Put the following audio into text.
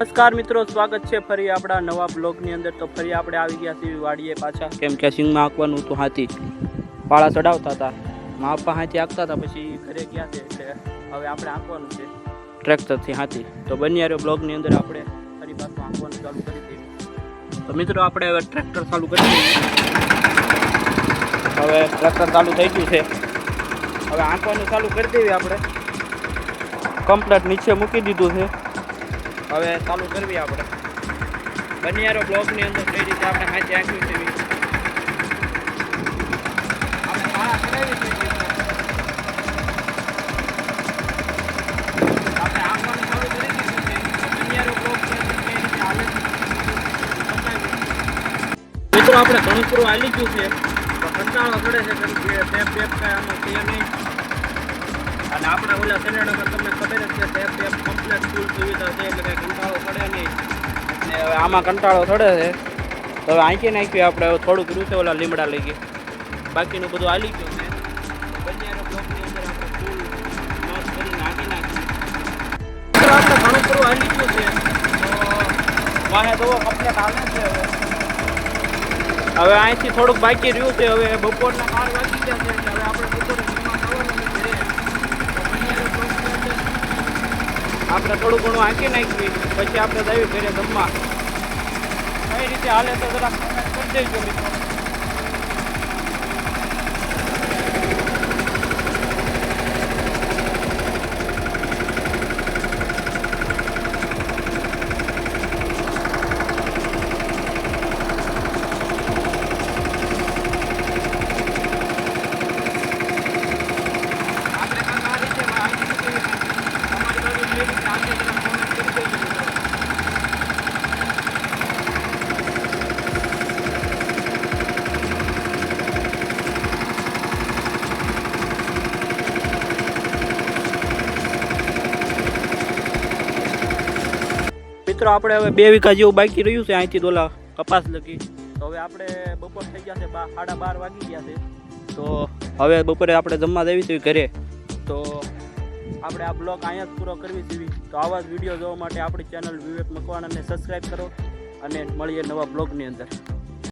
નમસ્કાર મિત્રો, સ્વાગત છે ફરી આપણા નવા બ્લોગની અંદર. તો ફરી આપણે આવી ગયા છીએ વાડીએ પાછા. કેમ કે સિંગમાં આંકવાનું હતું હાથી. પાળા ચડાવતા હતા. મા પપ્પા હાથી આંકતા હતા, પછી ઘરે ગયા છે એટલે હવે આપણે આંકવાનું છે. ટ્રેક્ટરથી હાથી. તો બની રહ્યો બ્લોગની અંદર આપણે ફરી પાછું આંકવાનું ચાલુ કરી દઈએ. તો મિત્રો, આપણે હવે ટ્રેક્ટર ચાલુ કરી દઈએ. હવે ટ્રેક્ટર ચાલુ થઈ ગયું છે. હવે આંકવાનું ચાલુ કરી દઈએ આપણે. કમ્પ્લેટ નીચે મૂકી દીધું છે. હવે ચાલુ કરવી આપણે બનિયારો બ્લોગની અંદર, કઈ રીતે આપણે હાથે આંખવી છે. આપણે માળા કરાવી. આપણે આંકવાનું ચાલુ કરી દીધું છે બનિયારો મિત્રો, આપણે ઘણું પૂરું ગયું છે કંટાળો પડે છે કેમ કે ટેપ ટેપ કાંઈ આમાં છે નહીં અને આપણા ઓલા સેનેડામાં તમને ખબર જ છે, ટેપ ટેપ કમ્પ્લેટ ફૂલ સુવિધા છે એટલે કાંઈ કંટાળો પડે નહીં. અને હવે આમાં કંટાળો થોડે છે. તો હવે આંકી નાખ્યું આપણે હવે થોડુંક છે ઓલા લીમડા લઈ ગઈ બાકીનું બધું હાલી ગયું છે. બંનેરો બ્લોકની અંદર આપણે ફૂલ મસ્ત કરીને આંકી નાખ્યું આપણે ઘણું પૂરું હાલી ગયું છે. તો વાહે તો કમ્પ્લેટ હાલે છે હવે. હવે અહીંથી થોડુંક બાકી રહ્યું છે. હવે બપોરના બાર વાગી ગયા છે એટલે હવે આપણે બપોરે જમવા ખાવાનું છે ઘરે. તો બંનેરો બ્લોકની અંદર આપણે થોડું ઘણું આંકી નાખ્યું પછી આપણે જઈએ ઘરે જમવા કઈ રીતે હાલે તો જરા comment કરી દેજો મિત્રો આપણે કાંઈક આ રીતે આંકી દીધું છે. તમારી બાજુ કઈ રીતે હાલે જરા comment કરી દેજો મિત્રો. મિત્રો, આપણે હવે બે વીઘા જેવું બાકી રહ્યું છે, અહીંથી દોલા કપાસ લગી. તો હવે આપણે બપોર થઈ ગયા છે સાડા બાર વાગી ગયા છે. તો હવે બપોરે આપણે જમવા દેવી છે ઘરે. તો આપણે આ બ્લોગ અહીંયા જ પૂરો કરવી છે. તો આવા જ વીડિયો જોવા માટે આપણી ચેનલ વિવેક મકવાણાને સબસ્ક્રાઈબ કરો અને મળીએ નવા બ્લોગની અંદર.